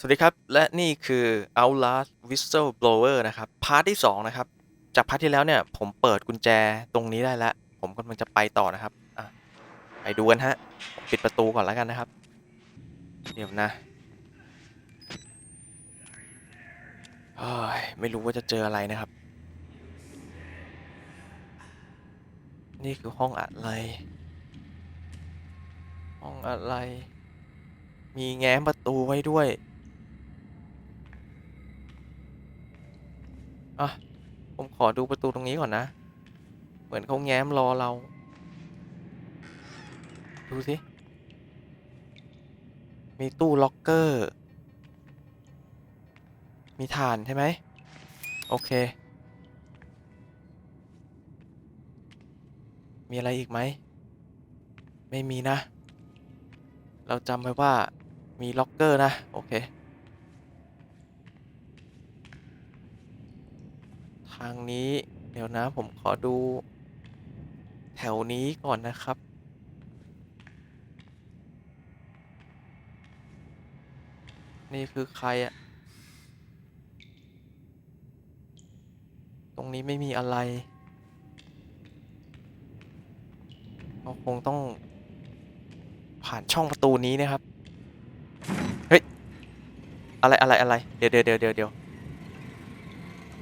สวัสดีครับ และนี่คือ Outlast Whistleblower นะครับ พาร์ทที่ 2 นะครับ จากพาร์ทที่แล้วเนี่ย ผมเปิดกุญแจตรงนี้ได้แล้ว ผมกำลังจะไปต่อนะครับไปดูกันฮะผมปิดประตูก่อนแล้วกันนะครับ เดี๋ยวนะไม่รู้ว่าจะเจออะไรนะครับ นี่คือห้องอะไร ห้องอะไร มีแง้มประตูไว้ด้วย อะ ผมขอดูประตูตรงนี้ก่อนนะ เหมือนเขาแง้มรอเรา ดูสิ มีตู้ล็อกเกอร์ มีฐานใช่ไหม โอเค มีอะไรอีกไหม ไม่มีนะ เราจำไว้ว่ามีล็อกเกอร์นะ โอเค ทางนี้ เดี๋ยวนะผมขอดู แถวนี้ก่อนนะครับ นี่คือใครอะตรงนี้ไม่มีอะไรเราคงต้องผ่านช่องประตูนี้นะครับ เฮ้ย อะไรอะไรอะไร เดี๋ยวเดี๋ยวเดี๋ยวเดี๋ยวเดี๋ยว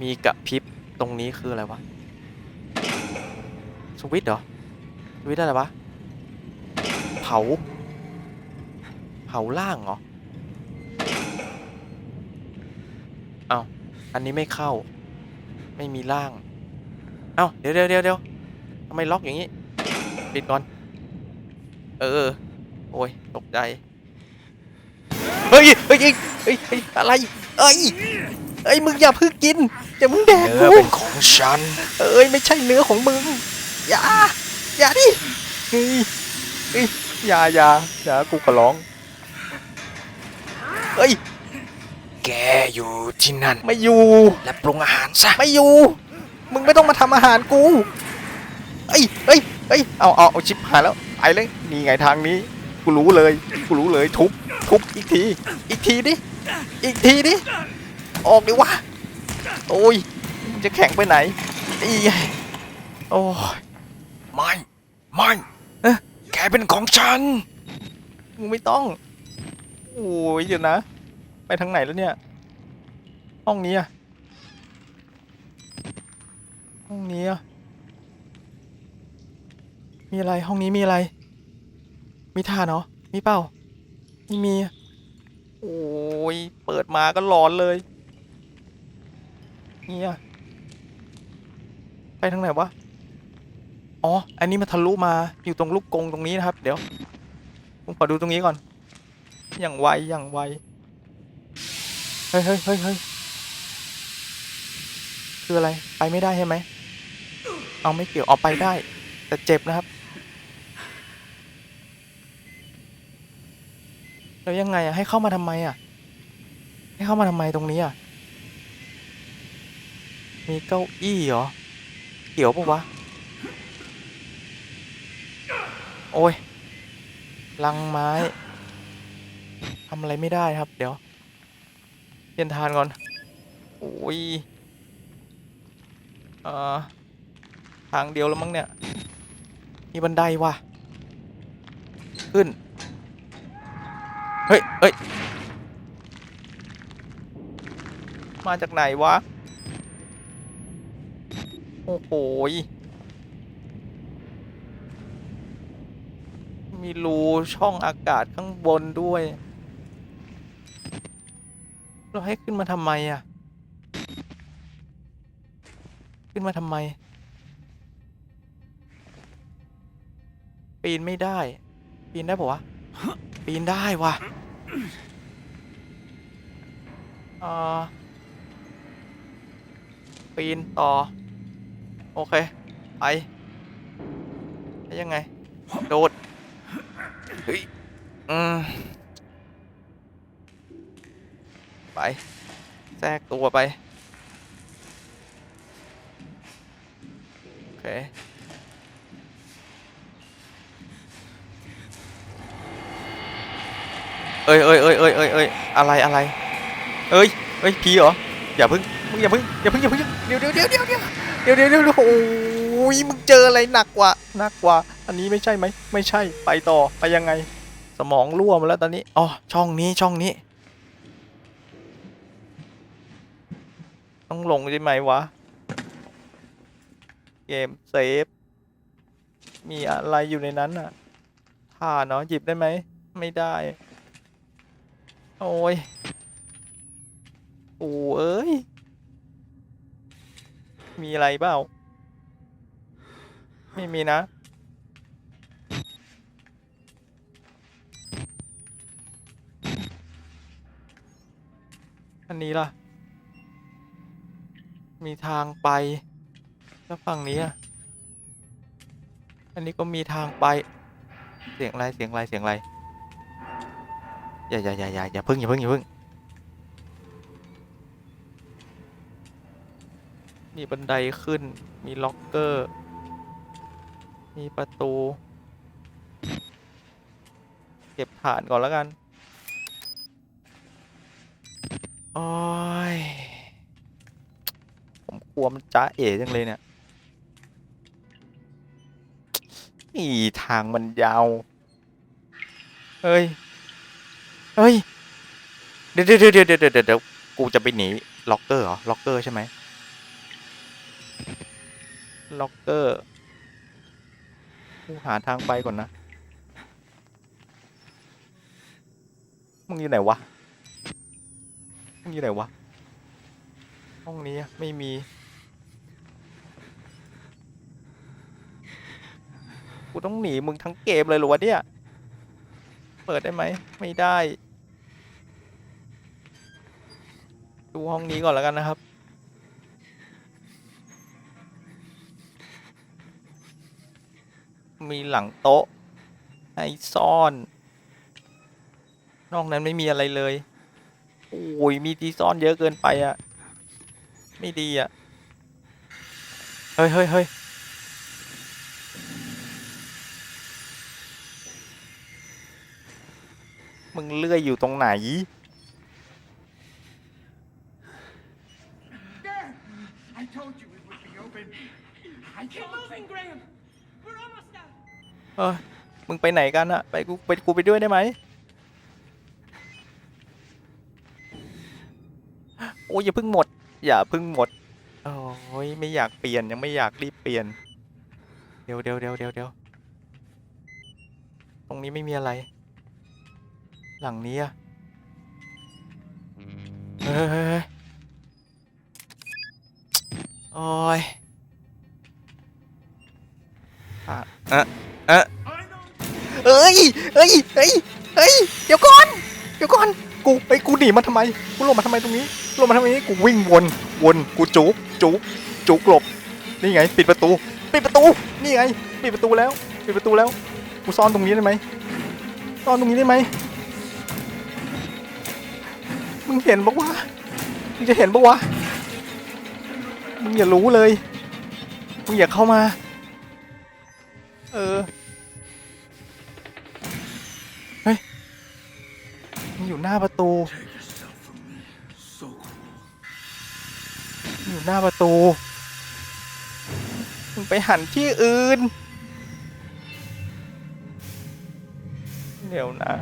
มีกระพริบ ตรงนี้คืออะไรวะ สวิตเหรอ สวิตอะไรวะ เผา เผาล่างเหรอ เอาอันนี้ไม่เข้า ไม่มีล่าง เอ้าเดี๋ยวเดี๋ยวเดี๋ยวเดี๋ยวทำไมล็อกอย่างนี้ ปิดก่อน เออ โอ้ย ตกใจ เฮ้ย เฮ้ย เฮ้ยเฮ้ยเฮ้ยอะไร เอ้ย เอ้ยมึงอย่าเพึ่งกินอย่ามึงแดกเนื้อกูเป็นของฉัน เอ้ยไม่ใช่เนื้อของมึงอย่าอย่าดิเฮ้ยเฮ้ยอย่าอย่าอย่ากูขอร้องเฮ้ยแกอยู่ที่นั่น ไม่อยู่ และปรุงอาหารซะไม่อยู่ มึงไม่ต้องมาทำอาหารกูเอ้ยเอ้ยเอ้ยเอาเอาเอาชิปหายแล้วไปเลยนี่ไงทางนี้กูรู้เลยกูรู้เลยทุบทุบอีกที อีกทีดิอีกทีดิ ออกดิวะโอ้ยมึงจะแข็งไปไหนอีไงโอ้ยไม่ไม่เอ๊ะแกเป็นของฉันมึงไม่ต้องโอ้ยเดี๋ยวนะ ไปทางไหนแล้วเนี่ย ห้องนี้อะห้องนี้อะมีอะไรห้องนี้มีอะไร มีทานเหรอมีเปล่าไม่มีโอ้ยเปิดมาก็ร้อนเลย เนี่ยไปทางไหนวะ อ๋อ อันนี้มันทะลุมาอยู่ตรงลูกกงตรงนี้นะครับ เดี๋ยว ผมขอดูตรงนี้ก่อน อย่างไว อย่างไว เฮ้ยเฮ้ยเฮ้ยเฮ้ยคืออะไร ไปไม่ได้ใช่ไหม เอาไม่เกี่ยว เอาไปได้ แต่เจ็บนะครับ แล้วยังไงอะให้เข้ามาทำไมอะให้เข้ามาทำไมตรงนี้อะ มีเก้าอี้เหรอ เกี่ยวปะวะ โอ้ย ลังไม้ ทำอะไรไม่ได้ครับ เดี๋ยวเปลี่ยนทานก่อน โอ้ยเอ่อทางเดียวแล้วมั้งเนี่ย มีบันไดว่ะ ขึ้น เฮ้ยเฮ้ย มาจากไหนวะ โอ้โหมีรูช่องอากาศข้างบนด้วย เราให้ขึ้นมาทำไมอะ ขึ้นมาทำไม ปีนไม่ได้ ปีนได้ปะวะ ปีนได้วะอ่อปีนต่อ โอเค ไปแล้วยังไง โดด เฮ้ย อืม ไป แทรกตัวไป โอเคเอ้ยเอ้ยเอ้ยเอ้ยเอ้ยเอ้ยอะไรอะไร เอ้ยเอ้ยผีเหรอ อย่าพึ่งมึงอย่าพึ่งอย่าพึ่งอย่าพึ่งเดี๋ยวเดี๋ยวเดี๋ยวเดี๋ยว ดี๋ยวเดี๋ยวเดี๋ยวเดี๋ยวโอ้ยมึงเจออะไรหนักกว่าหนักกว่า อันนี้ไม่ใช่ไหมไม่ใช่ไปต่อไปยังไง สมองรั่วมาแล้วตอนนี้อ๋อช่องนี้ช่องนี้ ต้องลงใช่ไหมวะเกมเซฟมีอะไรอยู่ในนั้นอะผ่านเนาะหยิบได้ไหมไม่ได้ โอ้ยโอ้เอ้ย มีอะไรเปล่า ไม่มีนะ อันนี้ล่ะ มีทางไป แล้วฝั่งนี้อะ อันนี้ก็มีทางไป เสียงอะไร เสียงอะไร เสียงอะไร อย่าอย่าอย่าอย่าอย่าพึ่งอย่าพึ่งอย่าพึ่ง มีบันไดขึ้น มีล็อกเกอร์ มีประตู เก็บฐานก่อนแล้วกันโอ้ยผมกลัวมันจ้าเอ๋จังเลยเนี่ยนี่ทางมันยาว เฮ้ย เฮ้ย เดี๋ยวเดี๋ยวเดี๋ยวเดี๋ยวเดี๋ยวเดี๋ยวกูจะไปหนี ล็อกเกอร์เหรอ ล็อกเกอร์ใช่ไหม ล็อกเกอร์กูหาทางไปก่อนนะ มึงอยู่ไหนวะ มึงอยู่ไหนวะ ห้องนี้ไม่มี กูต้องหนีมึงทั้งเกมเลยหรอวะเนี่ย เปิดได้ไหม ไม่ได้ ดูห้องนี้ก่อนแล้วกันนะครับ มีหลังโต๊ะให้ซ่อน นอกนั้นไม่มีอะไรเลย โอ้ย มีที่ซ่อนเยอะเกินไปอะไม่ดีอะเฮ้ยเฮ้ยเฮ้ยมึงเลื่อยอยู่ตรงไหน เออมึงไปไหนกันอะไปกูไปกูไปด้วยได้ไหมโอ้ยอย่าเพิ่งหมด อย่าเพิ่งหมดโอ้ยไม่อยากเปลี่ยนยังไม่อยากรีบเปลี่ยน เดี๋ยวเดี๋ยวเดี๋ยวเดี๋ยวเดี๋ยวตรงนี้ไม่มีอะไร หลังนี้อะเฮ้ยเฮ้ยเฮ้ยโอ้ยอะ อะอะ I know เอ้ยเอ้ยเอ้ยเอ้ยเดี๋ยวก่อน เดี๋ยวก่อน กูไอ้ยกูหนีมาทำไม กูหลบมาทำไมตรงนี้หลบมาทำไมนี้กูวิ่งวน วน กูจุกจุกจุกหลบ นี่ไง ปิดประตู ปิดประตู นี่ไง ปิดประตูแล้ว ปิดประตูแล้ว กูซ่อนตรงนี้ได้ไหมซ่อนตรงนี้ได้ไหมมึงเห็นปะวะ มึงจะเห็นปะวะ มึงอย่ารู้เลย มึงอย่าเข้ามา เออ อยู่หน้าประตู อยู่หน้าประตู มึงไปหันที่อื่น เดี๋ยวนะ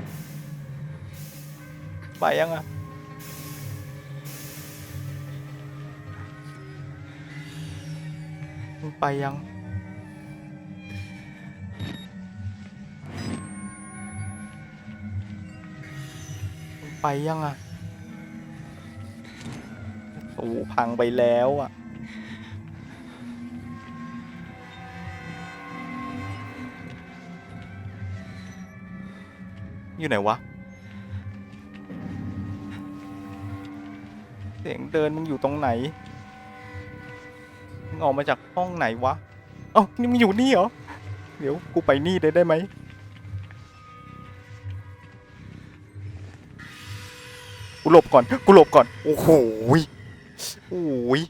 ไปยังอะมึงไปยัง ไปยังอะโอ้พังไปแล้วอะ อยู่ไหนวะ เสียงเดินมึงอยู่ตรงไหน มึงออกมาจากห้องไหนวะ เอ้านี่มึงอยู่นี่เหรอ เดี๋ยวกูไปนี่ได้ได้ไหม กูหลบก่อน กูหลบก่อน โอ้โหโอ้ย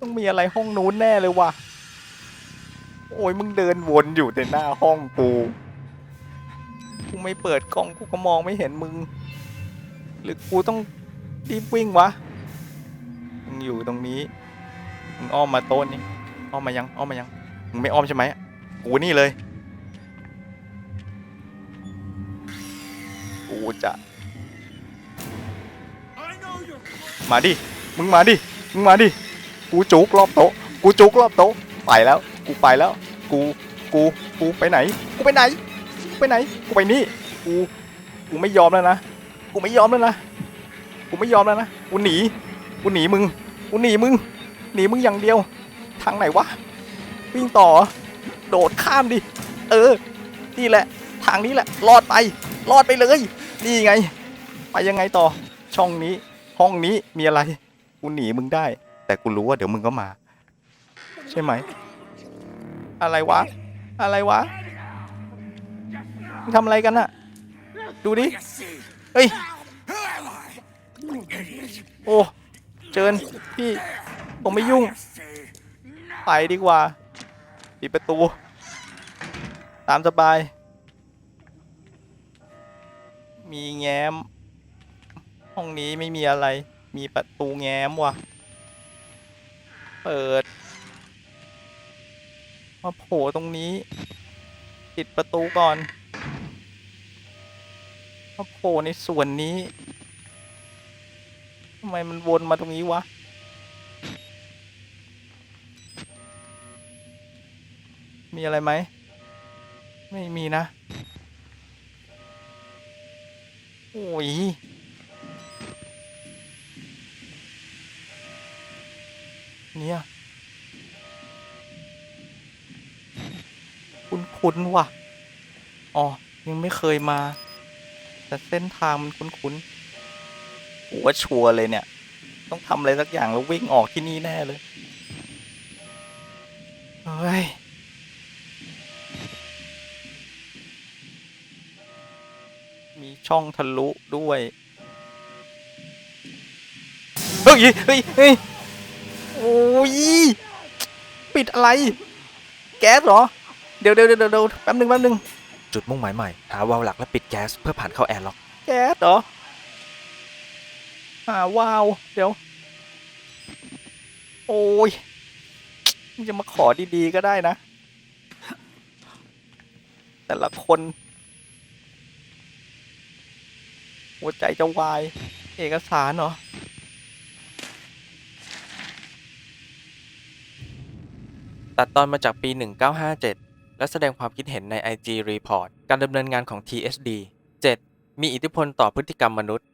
ต้องมีอะไรห้องนู้นแน่เลยว่ะ โอ้ยมึงเดินวนอยู่แต่หน้าห้องกู กูไม่เปิดกล้องกูก็มองไม่เห็นมึง หรือกูต้องรีบวิ่งวะ มึงอยู่ตรงนี้ มึงอ้อมมาโต๊ะนี่ อ้อมมายัง อ้อมมายัง มึงไม่อ้อมใช่ไหมกูนี่เลย กูจะ มาดิ มึงมาดิ มึงมาดิ กูจุกรอบโต๊ะ กูจุกรอบโต๊ะ ไปแล้ว กูไปแล้ว กู กู กูไปไหน กูไปไหน กูไปไหน กูไปนี่ กู กูไม่ยอมแล้วนะ กูไม่ยอมแล้วนะ กูไม่ยอมแล้วนะ กูหนี กูหนีมึง กูหนีมึง หนีมึงอย่างเดียว ทางไหนวะ วิ่งต่อ โดดข้ามดิ เออ นี่แหละ ทางนี้แหละ รอดไป รอดไปเลย นี่ไง ไปยังไงต่อ ช่องนี้ ห้องนี้มีอะไร กูหนีมึงได้ แต่กูรู้ว่าเดี๋ยวมึงก็มา ใช่ไหม อะไรวะ อะไรวะมึงทำอะไรกันอะดูดิ เฮ้ย โอ้ เจิญพี่ ผมไม่ยุ่ง ไปดีกว่า ปิดประตู ตามสบาย มีแง้ม ห้องนี้ไม่มีอะไร มีประตูแง้มว่ะ เปิด มาโผล่ตรงนี้ ปิดประตูก่อน มาโผล่ในส่วนนี้ ทำไมมันวนมาตรงนี้วะ มีอะไรไหม ไม่มีนะ โอ้ย เนี่ยคุ้นๆว่ะ อ๋อ ยังไม่เคยมา แต่เส้นทางมันคุ้นๆกูว่าชัวร์เลยเนี่ย ต้องทำอะไรสักอย่างแล้ววิ่งออกที่นี่แน่เลย เฮ้ย มีช่องทะลุด้วย เฮ้ย เฮ้ย เฮ้ยโอ้ย ปิดอะไร แก๊สเหรอ เดี๋ยวเดี๋ยวเดี๋ยวเดี๋ยวแป๊บหนึงแป๊บหนึง จุดมุ่งหมายใหม่ หาวาล์วหลักและปิดแก๊สเพื่อผ่านเข้าแอร์ล็อก แก๊สเหรออ่าวาว เดี๋ยว โอ้ยมึงจะมาขอดีๆก็ได้นะ แต่ละคน หัวใจจะวาย เอกสารเหรอ ตัดตอนมาจากปี 1957 และแสดงความคิดเห็นใน IG Report การดำเนินงานของ TSD 7. มีอิทธิพลต่อพฤติกรรมมนุษย์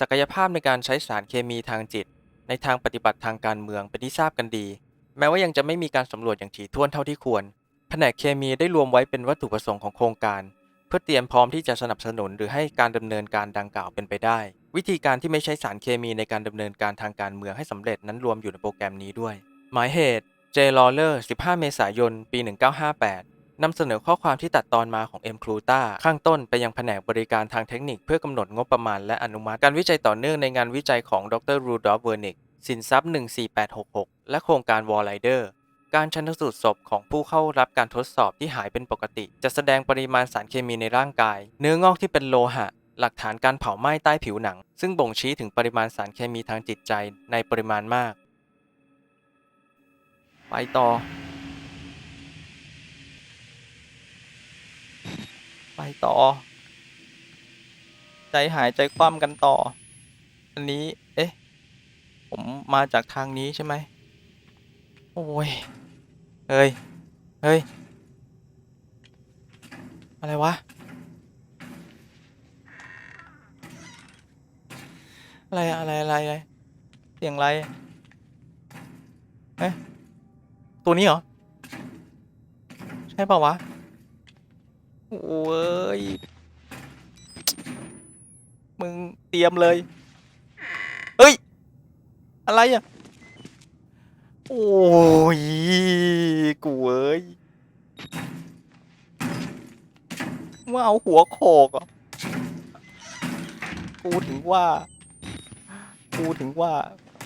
ศักยภาพในการใช้สารเคมีทางจิต ในทางปฏิบัติทางการเมืองเป็นที่ทราบกันดี แม้ว่ายังจะไม่มีการสำรวจอย่างถี่ถ้วนเท่าที่ควร แผนกเคมีได้รวมไว้เป็นวัตถุประสงค์ของโครงการ เพื่อเตรียมพร้อมที่จะสนับสนุนหรือให้การดำเนินการดังกล่าวเป็นไปได้ วิธีการที่ไม่ใช้สารเคมีในการดำเนินการทางการเมืองให้สำเร็จนั้นรวมอยู่ในโปรแกรมนี้ด้วย หมายเหตุ J. Lawler 15 เมษายน ปี 1958 นำเสนอข้อความที่ตัดตอนมาของ M. c r u t a ข้างต้นไปยังแผนกบริการทางเทคนิคเพื่อกำหนดงบประมาณและอนุมัติ การวิจัยต่อเนื่องในงานวิจัยของดร Rudolf Wernick สินทรัพย์ 14866 และโครงการ Wall Rider การชันสูตรศพของผู้เข้ารับการทดสอบที่หายเป็นปกติ จะแสดงปริมาณสารเคมีในร่างกาย เนื้องอกที่เป็นโลหะ หลักฐานการเผาไหม้ใต้ผิวหนัง ซึ่งบ่งชี้ถึงปริมาณสารเคมีทางจิตใจในปริมาณมาก ไปต่อ ไปต่อ ใจหายใจคว่ำกันต่อ อันนี้ เอ๊ะ ผมมาจากทางนี้ใช่ไหม โอ้ย เฮ้ย เฮ้ย อะไรวะ อะไร อะอะไรอะไร อะไร เสียงอะไร เอ๊ะ ตัวนี้เหรอ ใช่ป่าวะ โอ้ย มึงเตรียมเลย เฮ้ย อะไรอะ โอ้ย กูเอ้ยว่าเอาหัวโขกอะกูถึงว่า กูถึงว่า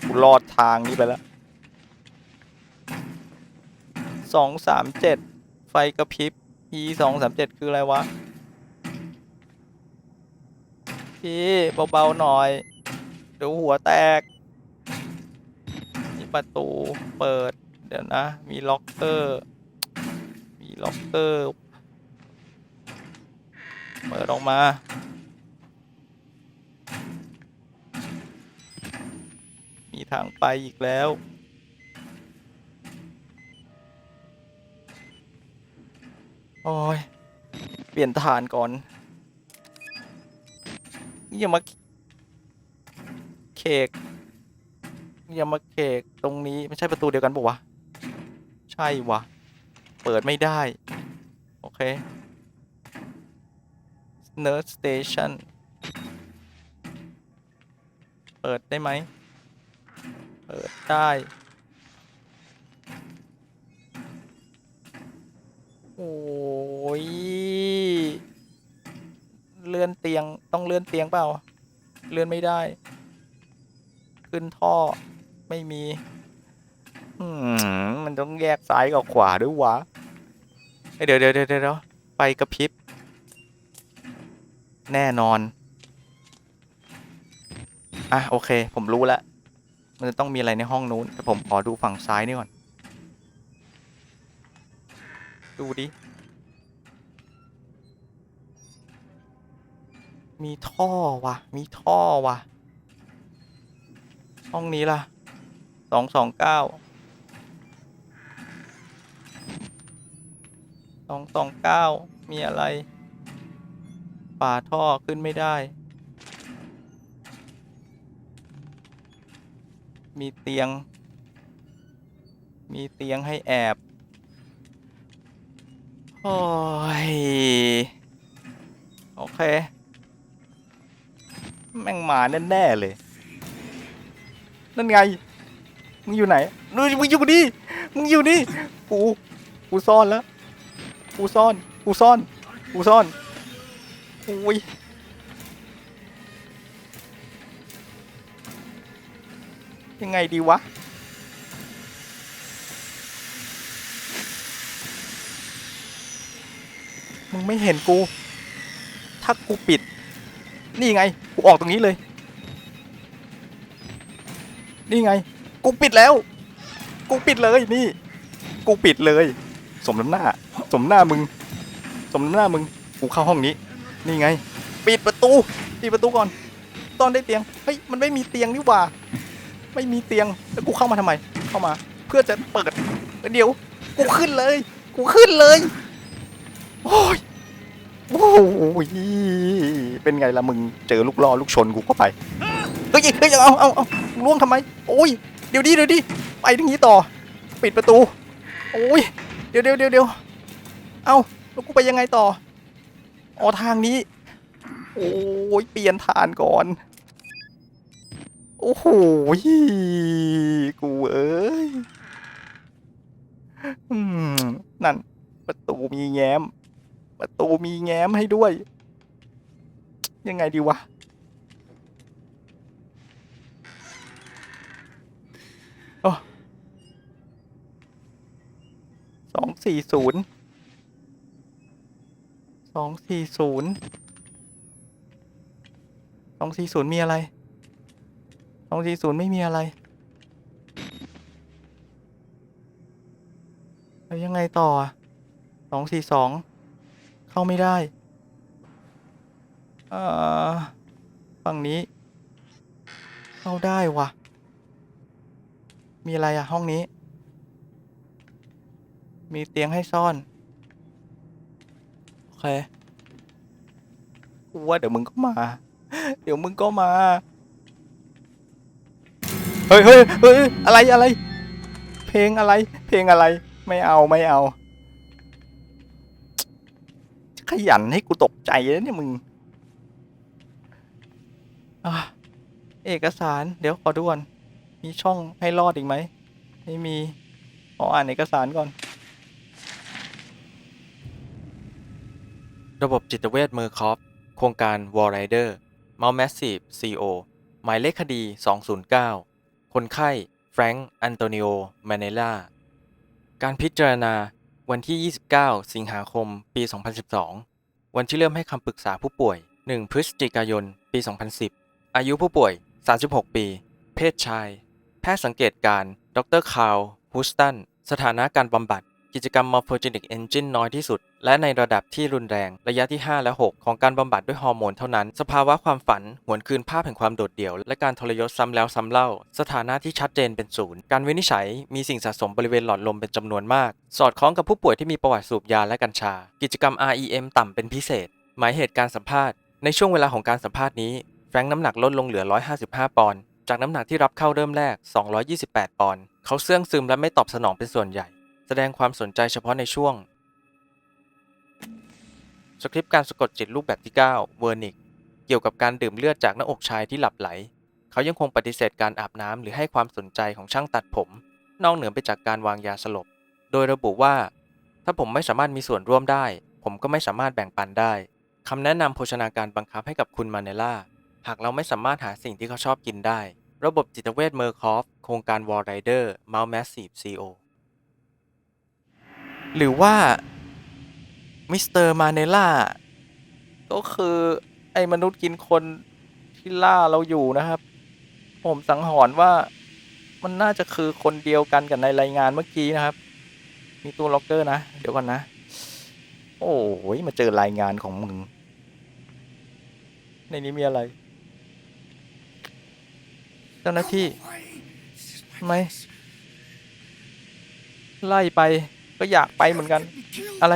กูรอดทางนี้ไปแล้ว สองสามเจ็ดไฟกระพริบ e สองสามเจ็ดคืออะไรวะ พี่เบาๆหน่อย เดี๋ยวหัวแตกมีประตูเปิด เดี๋ยวนะ มีล็อกเกอร์ มีล็อกเกอร์ เปิดออกมามีทางไปอีกแล้ว โอ้ย เปลี่ยนฐานก่อนอย่ามาเคกอย่ามาเคกตรงนี้ไม่ใช่ประตูเดียวกันปะวะ ใช่วะ เปิดไม่ได้ โอเค Nerd Station เปิดได้ไหม เปิดได้ โอ้ยเลื่อนเตียงต้องเลื่อนเตียงเปล่า เลื่อนไม่ได้ ขึ้นท่อไม่มีมันต้องแยกซ้ายกับขวาด้วยวะเดี๋ยวเดี๋ยวเดี๋ยวเดี๋ยวไปกระพริบ แน่นอน อะ โอเค ผมรู้แล้ว มันจะต้องมีอะไรในห้องนู้นแต่ผมขอดูฝั่งซ้ายนี่ก่อน ดูดิ มีท่อว่ะมีท่อว่ะห้องนี้ล่ะสองสองเก้าสองสองเก้ามีอะไรฝาท่อขึ้นไม่ได้ มีเตียง มีเตียงให้แอบ โอ้ย โอเค แม่งมาแน่ๆเลย นั่นไง มึงอยู่ไหนนู่นมึงอยู่นี่ มึงอยู่นี่ กู กูซ่อนแล้ว กูซ่อน กูซ่อน กูซ่อนอุ้ยยังไงดีวะ มึงไม่เห็นกู ถ้ากูปิด นี่ไง กูออกตรงนี้เลย นี่ไง กูปิดแล้ว กูปิดเลยนี่ กูปิดเลย สมน้ำหน้า สมหน้ามึง สมน้ำหน้ามึง กูเข้าห้องนี้ นี่ไง ปิดประตู ปิดประตูก่อน ตอนได้เตียง เฮ้ย มันไม่มีเตียงนี่หว่า ไม่มีเตียง แล้วกูเข้ามาทำไม เข้ามา เพื่อจะเปิด เดี๋ยว กูขึ้นเลย กูขึ้นเลย โอ้ย อ้ยเป็นไงล่ะมึงเจอลูกล่อลูกชนกูเข้าไปเฮ้ยเฮ้ยเอาเอาเอาล่วงทำไมโอ้ยเดี๋ยวดิเดี๋ยวดิไปทางนี้ต่อ ปิดประตูโอ้ยเดี๋ยวเดี๋ยวเดี๋ยวเดี๋ยวเอาแล้วกูไปยังไงต่ออ๋อทางนี้ โอ้ยเปลี่ยนฐานก่อน โอ้โหกูเอ้ยนั่นประตูมีแง้ม ประตูมีแง้มให้ด้วย ยังไงดีวะ โอ้สองสี่ศูนย์สองสี่ศูนย์สองสี่ศูนย์มีอะไรสองสี่ศูนย์ไม่มีอะไรแล้วยังไงต่อสองสี่สอง เข้าไม่ได้อ่อฝั่งนี้ เข้าได้วะมีอะไรอะห้องนี้ มีเตียงให้ซ่อน โอเคกูว่าเดี๋ยวมึงก็มา เดี๋ยวมึงก็มา เฮ้ยเฮ้ยเฮ้ยอะไรอะไร เพลงอะไร เพลงอะไร ไม่เอาไม่เอา ขยันให้กูตกใจแล้วเนี่ยมึงอเอกสารเดี๋ยวขอดูก่อนมีช่องให้รอดอีกไหมไม่มีขออ่านเอกสารก่อน ระบบจิตเวชมือคอฟโครงการ War Rider m o u n t Massive CO หมายเลขคดี 209 คนไข้ แฟรงค์ อันโตนิโอ มาเนล่า การพิจารณา วันที่ 29 สิงหาคม ปี 2012 วันที่เริ่มให้คำปรึกษาผู้ป่วย 1 พฤศจิกายน ปี 2010 อายุผู้ป่วย 36 ปี เพศชาย แพทย์สังเกตการ์ดรคาร์ลฮูสตัน สถานะการบำบัด กิจกรรม morphogenic engine น้อยที่สุด และในระดับที่รุนแรงระยะที่ 5 และ 6 ของการบำบัดด้วยฮอร์โมนเท่านั้น สภาวะความฝัน หวนคืนภาพแห่งความโดดเดี่ยว และการทรยศซ้ำแล้วซ้ำเล่า สถานะที่ชัดเจนเป็นศูนย์ การวินิจฉัยมีสิ่งสะสมบริเวณหลอดลมเป็นจำนวนมาก สอดคล้องกับผู้ป่วยที่มีประวัติสูบยาและกัญชา กิจกรรม REM ต่ำเป็นพิเศษ หมายเหตุการสัมภาษณ์ ในช่วงเวลาของการสัมภาษณ์นี้ แฟรงค์น้ำหนักลดลงเหลือ 155 ปอนด์ จากน้ำหนักที่รับเข้าเริ่มแรก 228 ปอนด์ เขาเสื่องซึมและไม่ตอบสนองเป็นส่วนใหญ่ แสดงความสนใจเฉพาะในช่วง สคริปต์การสะกดจิตรูปแบบที่ 9 เวอร์นิก เกี่ยวกับการดื่มเลือดจากหน้าอกชายที่หลับไหล เขายังคงปฏิเสธการอาบน้ำหรือให้ความสนใจของช่างตัดผม นอกเหนือไปจากการวางยาสลบ โดยระบุว่า ถ้าผมไม่สามารถมีส่วนร่วมได้ ผมก็ไม่สามารถแบ่งปันได้คำแนะนำโภชนาการบังคับให้กับคุณมาเนล่า หากเราไม่สามารถหาสิ่งที่เขาชอบกินได้ ระบบจิตเวชเมอร์คอฟ โครงการวอลไรเดอร์มาส์แมสซีฟซีโอ หรือว่ามิสเตอร์มาเนล่าก็คือไอ้มนุษย์กินคนที่ล่าเราอยู่นะครับ ผมสังหรณ์ว่ามันน่าจะคือคนเดียวกันกับในรายงานเมื่อกี้นะครับ มีตัวล็อกเกอร์นะ เดี๋ยวก่อนนะ โอ้ยมาเจอรายงานของมึง ในนี้มีอะไร เจ้าหน้าที่ ไมไล่ไป ก็อยากไปเหมือนกัน อะไร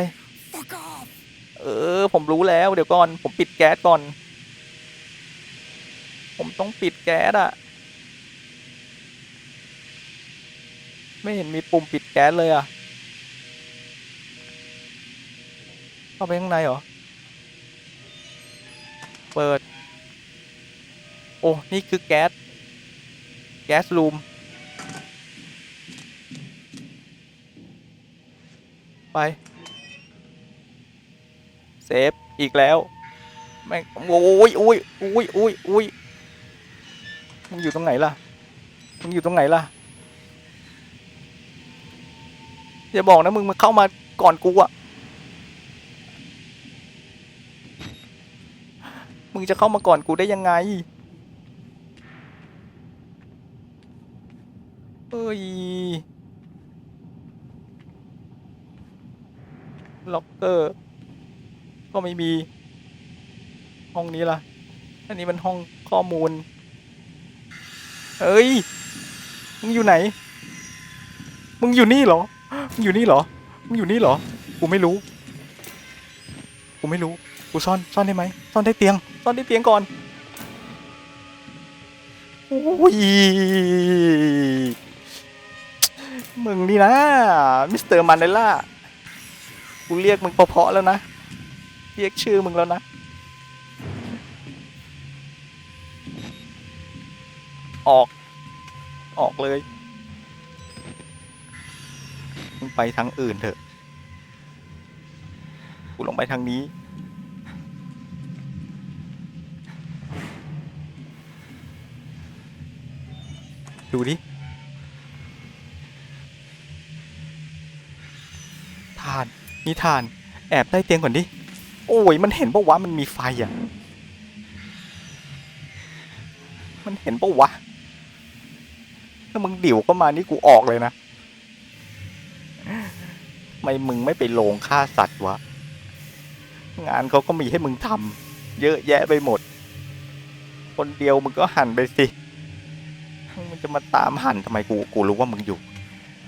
เออ ผมรู้แล้ว เดี๋ยวก่อน ผมปิดแก๊สก่อน ผมต้องปิดแก๊สอะไม่เห็นมีปุ่มปิดแก๊สเลยอะเข้าไปข้างในเหรอ เปิด โอ้ นี่คือแก๊ส แก๊สรูม ไป เซฟ อีกแล้ว แม่งโอ้ยโอ้ยโอ้ยโอ้ยโอ้ยมึงอยู่ตรงไหนล่ะ มึงอยู่ตรงไหนล่ะ อย่าบอกนะมึงมาเข้ามาก่อนกูอะมึงจะเข้ามาก่อนกูได้ยังไง เอ้ย ล็อกเกอร์ ก็ไม่มี ห้องนี้ล่ะ อันนี้มันห้องข้อมูลเฮ้ย มึงอยู่ไหน มึงอยู่นี่เหรอ มึงอยู่นี่เหรอ มึงอยู่นี่เหรอ กูไม่รู้ กูไม่รู้ กูซ่อน ซ่อนได้ไหม ซ่อนได้เตียง ซ่อนได้เตียงก่อนโอ้ยมึงนี่นะ มิสเตอร์มันเดล่า กูเรียกมึงเพาะแล้วนะ เรียกชื่อมึงแล้วนะ ออก ออกเลย มึงไปทางอื่นเถอะ กูลงไปทางนี้ ดูดิทาน มีทาน แอบใต้เตียงก่อนดิ โอ้ย มันเห็นปะวะ มันมีไฟอะ มันเห็นปะวะ ถ้ามึงดิ่วเข้ามานี่กูออกเลยนะ ไม่มึงไม่ไปโรงฆ่าสัตว์วะ งานเขาก็มีให้มึงทำเยอะแยะไปหมด คนเดียวมึงก็หันไปสิ มึงจะมาตามหันทำไมกู กูรู้ว่ามึงอยู่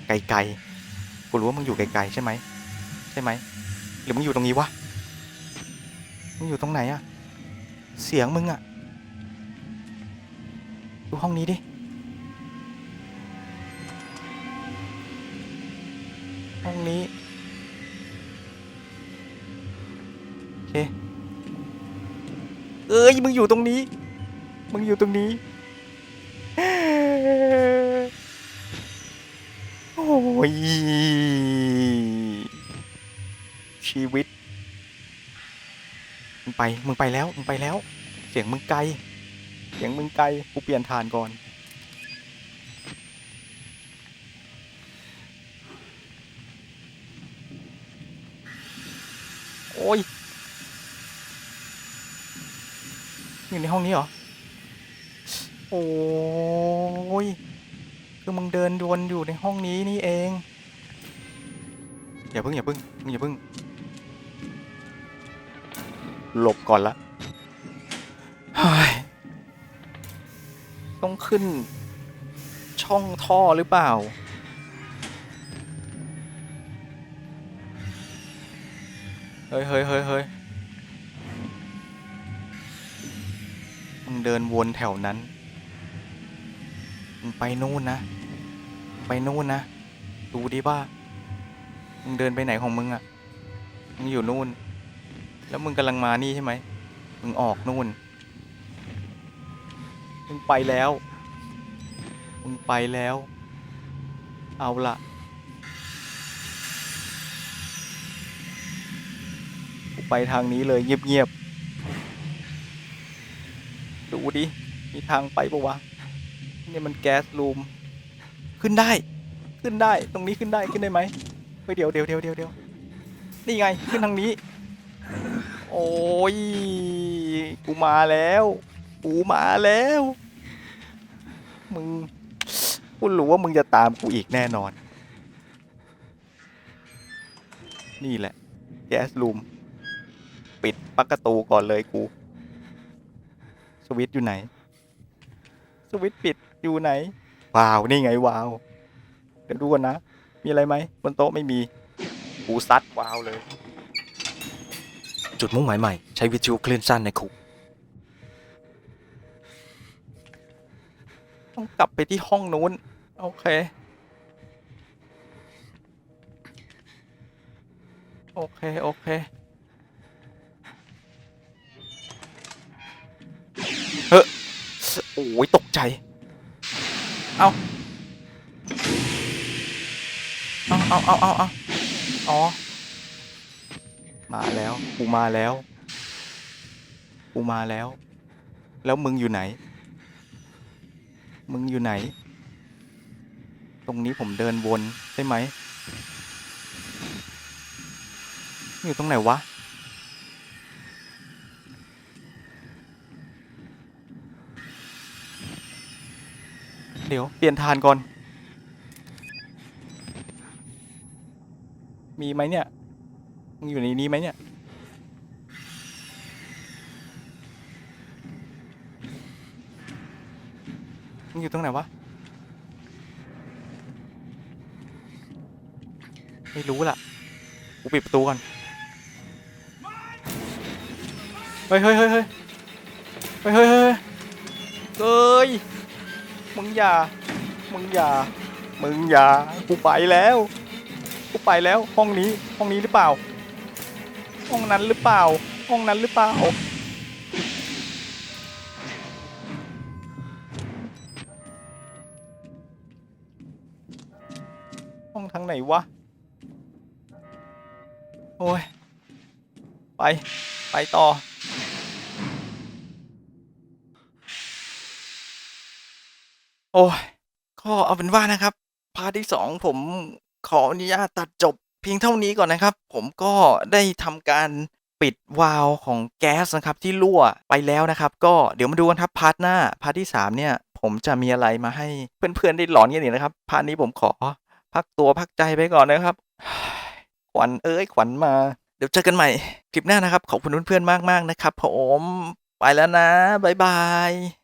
ไกลๆ กูรู้ว่ามึงอยู่ไกลๆใช่ไหม ใช่ไหมหรือมึงอยู่ตรงนี้วะมึงอยู่ตรงไหนอะเสียงมึงอะดูห้องนี้ดิห้องนี้โอเคเอ้ยมึงอยู่ตรงนี้ มึงอยู่ตรงนี้โอ้ย ชีวิต มึงไป มึงไปแล้ว มึงไปแล้ว เสียงมึงไกล เสียงมึงไกล กูเปลี่ยนฐานก่อน โอ้ย อยู่ในห้องนี้เหรอ โอ้ย คือมึงเดินวนอยู่ในห้องนี้นี่เอง อย่าเพิ่งอย่าเพิ่งมึงอย่าเพิ่ง หลบก่อนละต้องขึ้นช่องท่อหรือเปล่า เฮ้ยเฮ้ยเฮ้ยเฮ้ยมึงเดินวนแถวนั้นมึงไปนู่นนะ ไปนู่นนะ ดูดิว่ามึงเดินไปไหนของมึงอะมึงอยู่นู่น แล้วมึงกำลังมานี่ใช่ไหม มึงออกนู่น มึงไปแล้ว มึงไปแล้ว เอาละไปทางนี้เลยเงียบๆ ดูดิ มีทางไปปะวะ นี่มันแก๊สรูม ขึ้นได้ ขึ้นได้ ตรงนี้ขึ้นได้ ขึ้นได้ไหมเฮ้ยเดี๋ยวเดี๋ยวเดี๋ยวเดี๋ยวเดี๋ยวนี่ไง ขึ้นทางนี้ โอ้ย กูมาแล้ว กูมาแล้ว มึง กูรู้ว่ามึงจะตามกูอีกแน่นอน นี่แหละ แก๊สรูม ปิดปักประตูก่อนเลยกู สวิตช์อยู่ไหน สวิตช์ปิดอยู่ไหนว้าว นี่ไงว้าว เดี๋ยวดูก่อนนะ มีอะไรไหมบนโต๊ะไม่มี กูซัดว้าวเลย จุดมุ่งหมายใหม่ ใช้วิทยุคลื่นสั้นในคุก ต้องกลับไปที่ห้องนู้น โอเค โอเค โอเค เฮ้อโอ้ยตกใจ เอาเอาเอาเอาเอาเอาอ๋อ มาแล้วกูมาแล้วกูมาแล้ว แล้วมึงอยู่ไหน มึงอยู่ไหน ตรงนี้ผมเดินวนใช่ไหมอยู่ตรงไหนวะเดี๋ยว เปลี่ยนทานก่อน มีไหมเนี่ย อยู่ในนี้ไหมเนี่ยมึงอยู่ตรงไหนวะ ไม่รู้ล่ะ กูปิดประตูก่อน เฮ้ยเฮ้ยเฮ้ยเฮ้ยเฮ้ยเฮ้ยเฮ้ย มึงอย่า มึงอย่า มึงอย่า กูไปแล้ว กูไปแล้ว ห้องนี้ ห้องนี้หรือเปล่า ห้องนั้นหรือเปล่า ห้องนั้นหรือเปล่า ห้องทางไหนวะ โอ้ย ไป ไปต่อโอ้ยก็เอาเป็นว่านะครับ พาร์ทที่สองผมขออนุญาตตัดจบ พียงเท่านี้ก่อนนะครับ ผมก็ได้ทำการปิดวาล์วของแก๊สนะครับที่รั่วไปแล้วนะครับ ก็เดี๋ยวมาดูกันครับพาร์ทหน้าพาร์ทที่สามเนี่ย ผมจะมีอะไรมาให้เพื่อนๆได้หลอนกันอีกนะครับพาร์ทนี้ผมขอพักตัวพักใจไปก่อนนะครับ ขวัญเอ้ยขวัญมา เดี๋ยวเจอกันใหม่คลิปหน้านะครับ ขอบคุณเพื่อนๆมากๆนะครับ ผมไปแล้วนะบ๊ายบาย